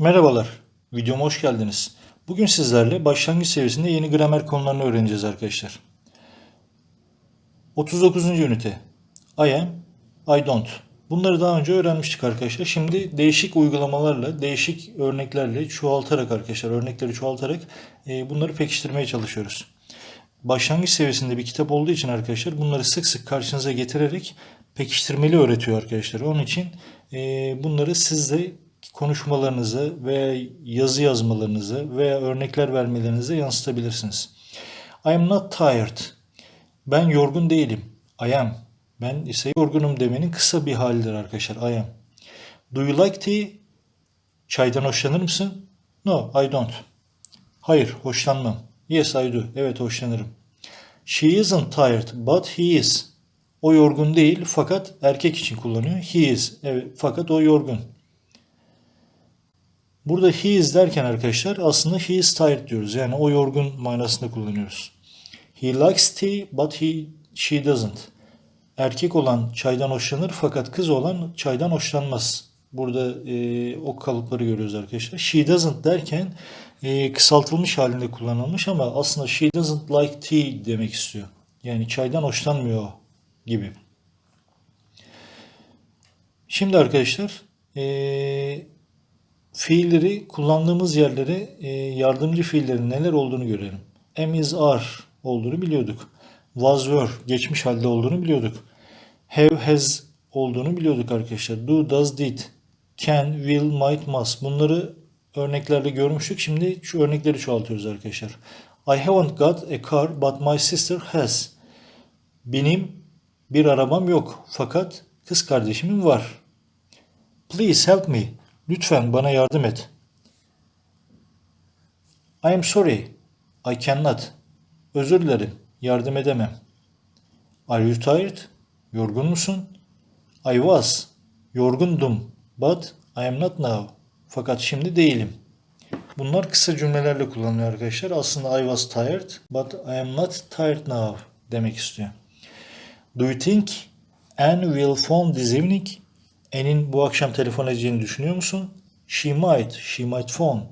Merhabalar, videoma hoş geldiniz. Bugün sizlerle başlangıç seviyesinde yeni gramer konularını öğreneceğiz arkadaşlar. 39. ünite. I am, I don't. Bunları daha önce öğrenmiştik arkadaşlar. Şimdi değişik uygulamalarla, değişik örneklerle çoğaltarak arkadaşlar, örnekleri çoğaltarak e, bunları pekiştirmeye çalışıyoruz. Başlangıç seviyesinde bir kitap olduğu için arkadaşlar bunları sık sık karşınıza getirerek pekiştirmeli öğretiyor arkadaşlar. Onun için e, bunları siz de konuşmalarınızı veya yazı yazmalarınızı veya örnekler vermelerinize yansıtabilirsiniz. I am not tired. Ben yorgun değilim. I am. Ben ise yorgunum demenin kısa bir halidir arkadaşlar. I am. Do you like tea? Çaydan hoşlanır mısın? No, I don't. Hayır, hoşlanmam. Yes, I do. Evet, hoşlanırım. She isn't tired, but he is. O yorgun değil fakat erkek için kullanıyor. He is. Evet, fakat o yorgun. Burada he is derken arkadaşlar aslında he is tired diyoruz. Yani o yorgun manasında kullanıyoruz. He likes tea but he she doesn't. Erkek olan çaydan hoşlanır fakat kız olan çaydan hoşlanmaz. Burada e, o kalıpları görüyoruz arkadaşlar. She doesn't derken e, kısaltılmış halinde kullanılmış ama aslında she doesn't like tea demek istiyor. Yani çaydan hoşlanmıyor gibi. Şimdi arkadaşlar e, fiilleri kullandığımız yerlere yardımcı fiillerin neler olduğunu görelim. Am is are olduğunu biliyorduk. Was were geçmiş halde olduğunu biliyorduk. Have has olduğunu biliyorduk arkadaşlar. Do, does, did, can, will, might, must. Bunları örneklerle görmüştük. Şimdi şu örnekleri çoğaltıyoruz arkadaşlar. I haven't got a car but my sister has. Benim bir arabam yok fakat kız kardeşimin var. Please help me. Lütfen bana yardım et. I am sorry. I cannot. Özür dilerim. Yardım edemem. Are you tired? Yorgun musun? I was. Yorgundum. But I am not now. Fakat şimdi değilim. Bunlar kısa cümlelerle kullanılıyor arkadaşlar. Aslında I was tired but I am not tired now demek istiyor. Do you think Anne will phone this evening? Anne'in bu akşam telefon edeceğini düşünüyor musun? She might. She might phone.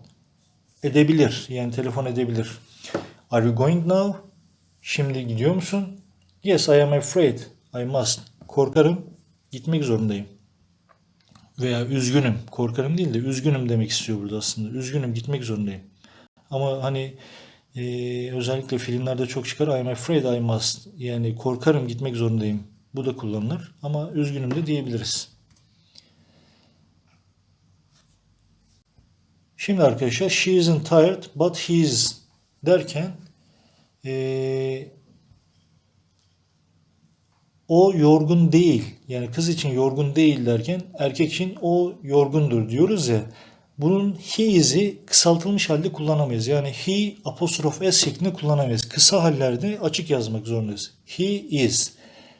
Edebilir. Yani telefon edebilir. Are you going now? Şimdi gidiyor musun? Yes, I am afraid. I must. Korkarım. Gitmek zorundayım. Veya üzgünüm. Korkarım değil de üzgünüm demek istiyor burada aslında. Üzgünüm gitmek zorundayım. Ama hani e, özellikle filmlerde çok çıkar. I am afraid I must. Yani korkarım gitmek zorundayım. Bu da kullanılır. Ama üzgünüm de diyebiliriz. Şimdi arkadaşlar she isn't tired but he is derken ee, o yorgun değil. Yani kız için yorgun değil derken erkek için o yorgundur diyoruz ya. Bunun he is'i kısaltılmış halde kullanamayız. Yani he apostrof s şeklinde kullanamayız. Kısa hallerde açık yazmak zorundayız. He is.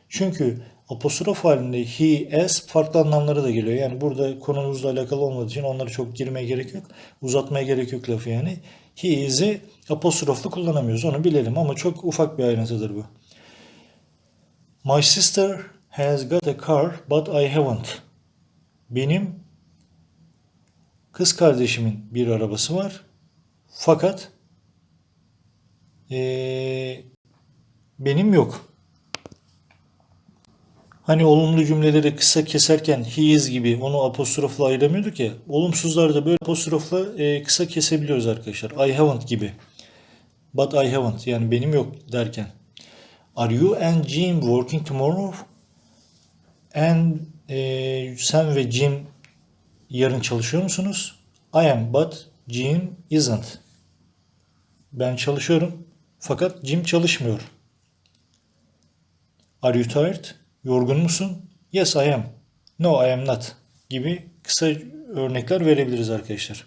Çünkü apostrof halinde he, s farklı anlamlara da geliyor. Yani burada konumuzla alakalı olmadığı için onları çok girmeye gerek yok. Uzatmaya gerek yok lafı yani. He is'i apostroflu kullanamıyoruz. Onu bilelim ama çok ufak bir ayrıntıdır bu. My sister has got a car but I haven't. Benim kız kardeşimin bir arabası var. Fakat ee, benim yok. Hani olumlu cümleleri kısa keserken he is gibi onu apostrofla ayıramıyorduk ya. Olumsuzlarda böyle apostrofla e, kısa kesebiliyoruz arkadaşlar. I haven't gibi. But I haven't yani benim yok derken. Are you and Jim working tomorrow? And e, sen ve Jim yarın çalışıyor musunuz? I am but Jim isn't. Ben çalışıyorum fakat Jim çalışmıyor. Are you tired? Yorgun musun? Yes I am. No I am not gibi kısa örnekler verebiliriz arkadaşlar.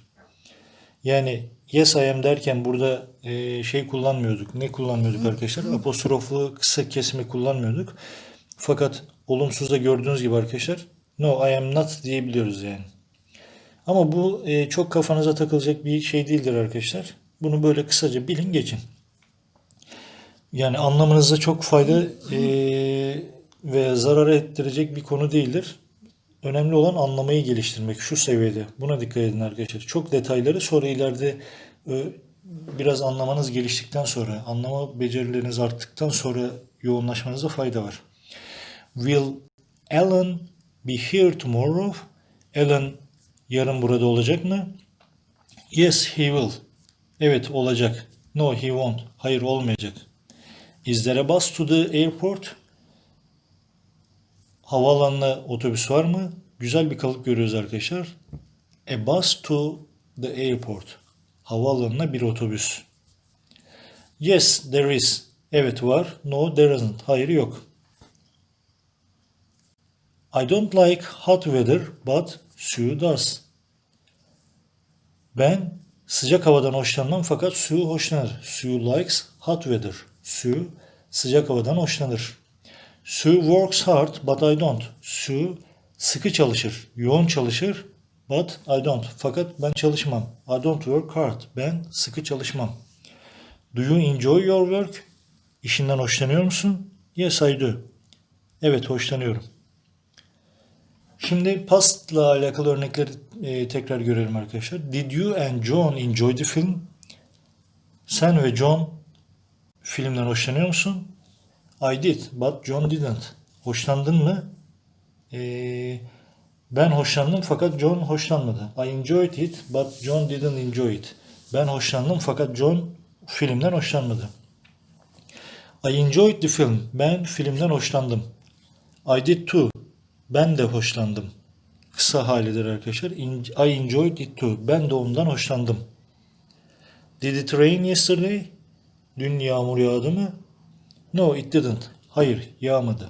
Yani yes I am derken burada e, şey kullanmıyorduk. Ne kullanmıyorduk arkadaşlar? Apostroflu kısa kesimi kullanmıyorduk. Fakat olumsuzda gördüğünüz gibi arkadaşlar no I am not diyebiliyoruz yani. Ama bu e, çok kafanıza takılacak bir şey değildir arkadaşlar. Bunu böyle kısaca bilin geçin. Yani anlamınıza çok fayda e, ve zarar ettirecek bir konu değildir. önemli olan anlamayı geliştirmek şu seviyede. Buna dikkat edin arkadaşlar. Çok detayları sonra ileride e, biraz anlamanız geliştikten sonra, anlama becerileriniz arttıktan sonra yoğunlaşmanıza fayda var. Will Alan be here tomorrow? Alan yarın burada olacak mı? Yes, he will. Evet, olacak. No, he won't. Hayır, olmayacak. Is there a bus to the airport? Havaalanına otobüs var mı? Güzel bir kalıp görüyoruz arkadaşlar. A bus to the airport. Havaalanına bir otobüs. Yes, there is. Evet var. No, there isn't. Hayır yok. I don't like hot weather, but Sue does. Ben sıcak havadan hoşlanmam fakat Sue hoşlanır. Sue likes hot weather. Sue sıcak havadan hoşlanır. Sue works hard but I don't. Sue sıkı çalışır, yoğun çalışır but I don't. Fakat ben çalışmam. I don't work hard. Ben sıkı çalışmam. Do you enjoy your work? İşinden hoşlanıyor musun? Yes I do. Evet hoşlanıyorum. Şimdi pastla alakalı örnekleri e, tekrar görelim arkadaşlar. Did you and John enjoy the film? Sen ve John filmden hoşlanıyor musun? I did, but John didn't. Hoşlandın mı? Ee, ben hoşlandım fakat John hoşlanmadı. I enjoyed it, but John didn't enjoy it. Ben hoşlandım fakat John filmden hoşlanmadı. I enjoyed the film. Ben filmden hoşlandım. I did too. Ben de hoşlandım. Kısa halidir arkadaşlar. I enjoyed it too. Ben de ondan hoşlandım. Did it rain yesterday? Dün yağmur yağdı mı? No, it didn't. Hayır, yağmadı.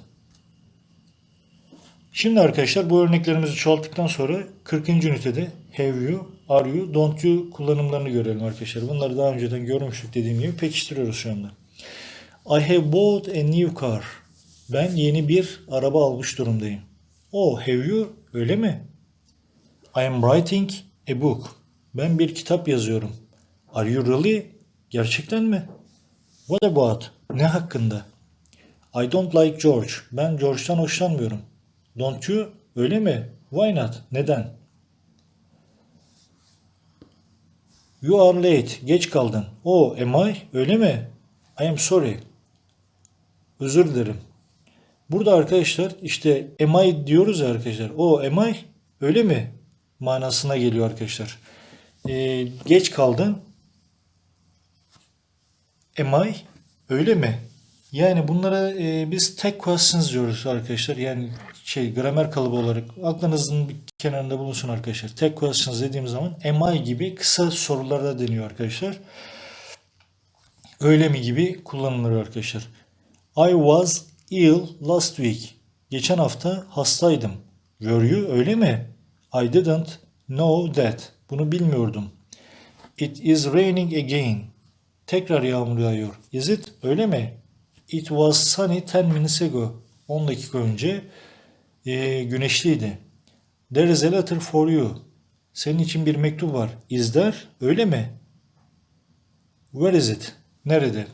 Şimdi arkadaşlar bu örneklerimizi çoğalttıktan sonra 40. ünitede have you, are you, don't you kullanımlarını görelim arkadaşlar. Bunları daha önceden görmüştük dediğim gibi pekiştiriyoruz şu anda. I have bought a new car. Ben yeni bir araba almış durumdayım. Oh, have you? Öyle mi? I am writing a book. Ben bir kitap yazıyorum. Are you really? Gerçekten mi? What about? Ne hakkında? I don't like George. Ben George'dan hoşlanmıyorum. Don't you? Öyle mi? Why not? Neden? You are late. Geç kaldın. Oh, am I? Öyle mi? I am sorry. Özür dilerim. Burada arkadaşlar işte am I diyoruz ya arkadaşlar. O am I öyle mi? Manasına geliyor arkadaşlar. Ee, geç kaldın. Am I öyle mi? Yani bunlara e, biz tek questions diyoruz arkadaşlar. Yani şey gramer kalıbı olarak aklınızın bir kenarında bulunsun arkadaşlar. Tek questions dediğim zaman am I gibi kısa sorularda deniyor arkadaşlar. Öyle mi gibi kullanılır arkadaşlar. I was ill last week. Geçen hafta hastaydım. Were you? Öyle mi? I didn't know that. Bunu bilmiyordum. It is raining again. Tekrar yağmur yağıyor. Is it? Öyle mi? It was sunny 10 minutes ago. 10 dakika önce e, güneşliydi. There is a letter for you. Senin için bir mektup var. Is there? Öyle mi? Where is it? Nerede?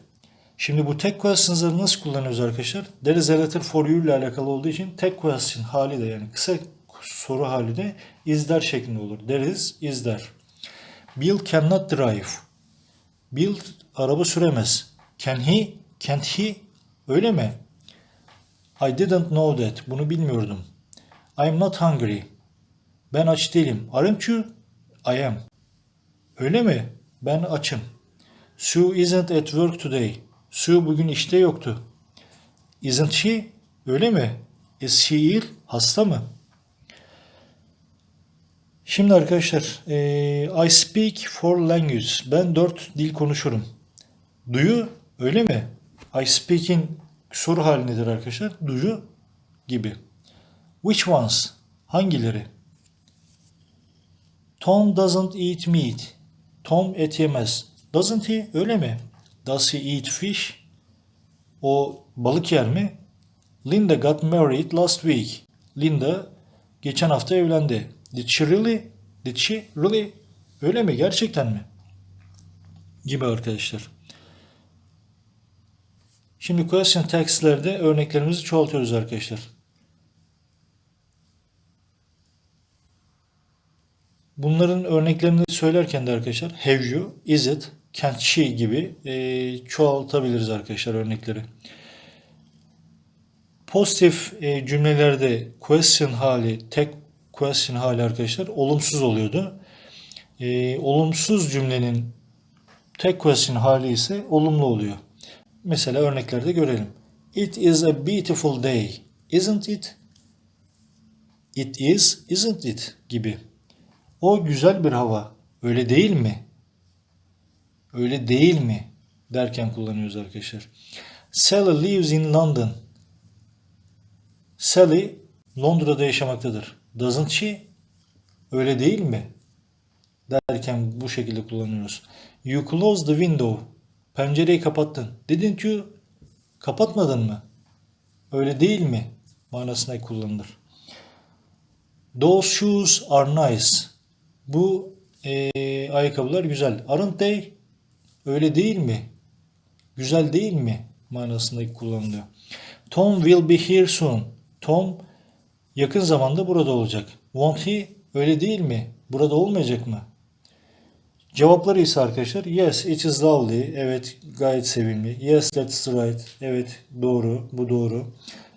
Şimdi bu tek questions'ları nasıl kullanıyoruz arkadaşlar? There is a letter for you ile alakalı olduğu için tek question hali de yani kısa soru hali de is there şeklinde olur. There is, is there. Bill cannot drive. Bill araba süremez. Can he? Can't he? Öyle mi? I didn't know that. Bunu bilmiyordum. I'm not hungry. Ben aç değilim. Aren't you? I am. Öyle mi? Ben açım. Sue isn't at work today. Sue bugün işte yoktu. Isn't she? Öyle mi? Is she ill? Hasta mı? Şimdi arkadaşlar, I speak four languages. Ben dört dil konuşurum. Do you? Öyle mi? I speak'in soru halindedir arkadaşlar. Do you? Gibi. Which ones? Hangileri? Tom doesn't eat meat. Tom et yemez. Doesn't he? Öyle mi? Does he eat fish? O balık yer mi? Linda got married last week. Linda geçen hafta evlendi. Did she really? Did she really? Öyle mi? Gerçekten mi? Gibi arkadaşlar. Şimdi question text'lerde örneklerimizi çoğaltıyoruz arkadaşlar. Bunların örneklerini söylerken de arkadaşlar have you, is it, can she gibi e, çoğaltabiliriz arkadaşlar örnekleri. Pozitif e, cümlelerde question hali, tek question hali arkadaşlar olumsuz oluyordu. E, olumsuz cümlenin tek question hali ise olumlu oluyor. Mesela örneklerde görelim. It is a beautiful day, isn't it? It is, isn't it? gibi. O güzel bir hava. Öyle değil mi? Öyle değil mi? derken kullanıyoruz arkadaşlar. Sally lives in London. Sally Londra'da yaşamaktadır. Doesn't she? Öyle değil mi? derken bu şekilde kullanıyoruz. You close the window. Pencereyi kapattın. Didn't you? Kapatmadın mı? Öyle değil mi? manasında kullanılır. Those shoes are nice. Bu e, ayakkabılar güzel. Aren't they? Öyle değil mi? Güzel değil mi? manasında kullanılıyor. Tom will be here soon. Tom yakın zamanda burada olacak. Won't he? Öyle değil mi? Burada olmayacak mı? Cevapları ise arkadaşlar yes it is lovely. Evet gayet sevimli. Yes that's right. Evet doğru. Bu doğru.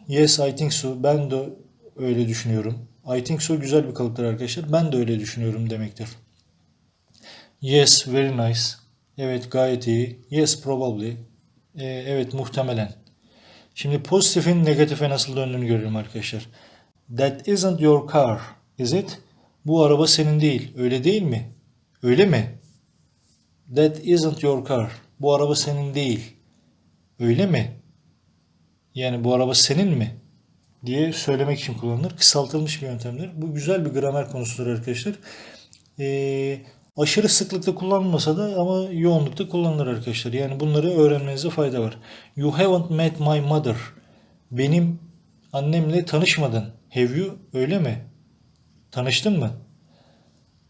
Yes I think so. Ben de öyle düşünüyorum. I think so güzel bir kalıptır arkadaşlar. Ben de öyle düşünüyorum demektir. Yes very nice. Evet gayet iyi. Yes probably. Ee, evet muhtemelen. Şimdi pozitifin negatife nasıl döndüğünü görelim arkadaşlar. That isn't your car, is it? Bu araba senin değil, öyle değil mi? Öyle mi? That isn't your car. Bu araba senin değil. Öyle mi? Yani bu araba senin mi? diye söylemek için kullanılır. Kısaltılmış bir yöntemdir. Bu güzel bir gramer konusudur arkadaşlar. Ee, aşırı sıklıkta kullanılmasa da ama yoğunlukta kullanılır arkadaşlar. Yani bunları öğrenmenize fayda var. You haven't met my mother. Benim annemle tanışmadın. Have you? Öyle mi? Tanıştın mı?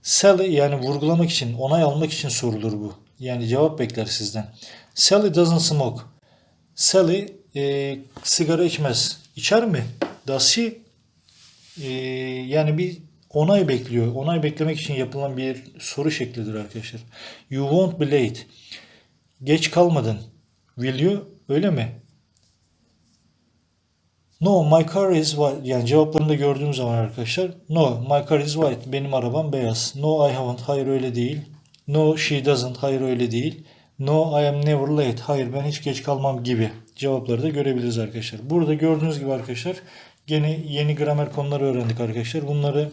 Sally yani vurgulamak için, onay almak için sorulur bu. Yani cevap bekler sizden. Sally doesn't smoke. Sally e, sigara içmez. İçer mi? Does she? E, yani bir onay bekliyor. Onay beklemek için yapılan bir soru şeklidir arkadaşlar. You won't be late. Geç kalmadın. Will you? Öyle mi? No, my car is white. Yani cevaplarını da gördüğüm zaman arkadaşlar. No, my car is white. Benim arabam beyaz. No, I haven't. Hayır öyle değil. No, she doesn't. Hayır öyle değil. No, I am never late. Hayır ben hiç geç kalmam gibi cevapları da görebiliriz arkadaşlar. Burada gördüğünüz gibi arkadaşlar gene yeni gramer konuları öğrendik arkadaşlar. Bunları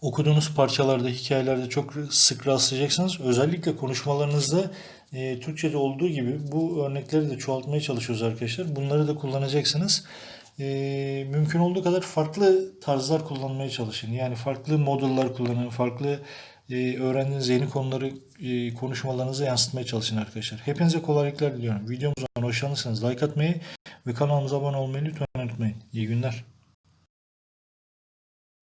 okuduğunuz parçalarda, hikayelerde çok sık rastlayacaksınız. Özellikle konuşmalarınızda e, Türkçe'de olduğu gibi bu örnekleri de çoğaltmaya çalışıyoruz arkadaşlar. Bunları da kullanacaksınız. E, mümkün olduğu kadar farklı tarzlar kullanmaya çalışın. Yani farklı modellar kullanın, farklı e, öğrendiğiniz yeni konuları e, konuşmalarınıza yansıtmaya çalışın arkadaşlar. Hepinize kolaylıklar diliyorum. Videomuzdan hoşlanırsanız like atmayı ve kanalımıza abone olmayı lütfen unutmayın. İyi günler.